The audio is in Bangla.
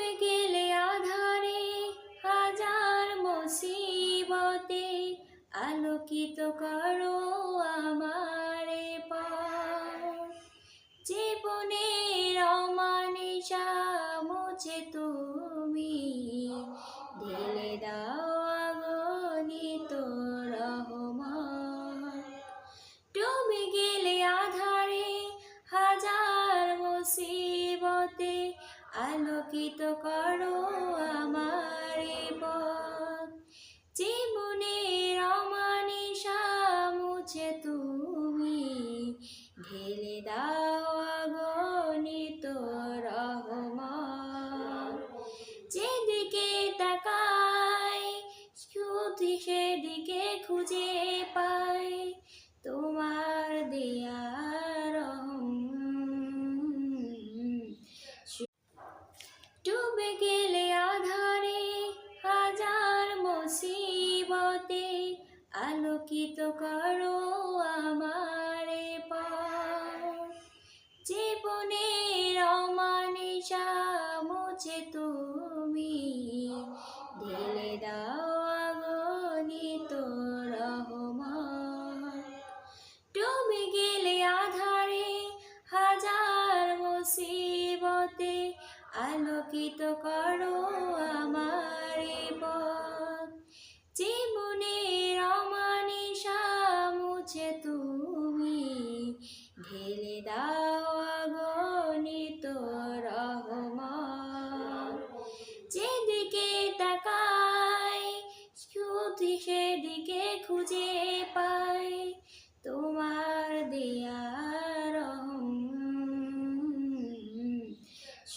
ডুবে গেলে আধারে হাজার মুসিবতে আলোকিত করো আমারে পথ জীবনের অমানিসা মুছে আলোকিত করো আমারে পথ। জীবনের অমানিসা মুছে তুমি, ঢেলে দাও আগনিত রহমান যেদিকে তাকাই, শুধু সেদিকে খুঁজে পাই, তোমার দেয়ার গেলে আধারে হাজার মুসিবতে আলোকিত করো আমারে জীবনের অমানিসা মুছে তুমি ঢেলে দাও আলোকিত করো আমার পথ। জীবনের অমানিসা মুছে তুমি ঢেলে দাও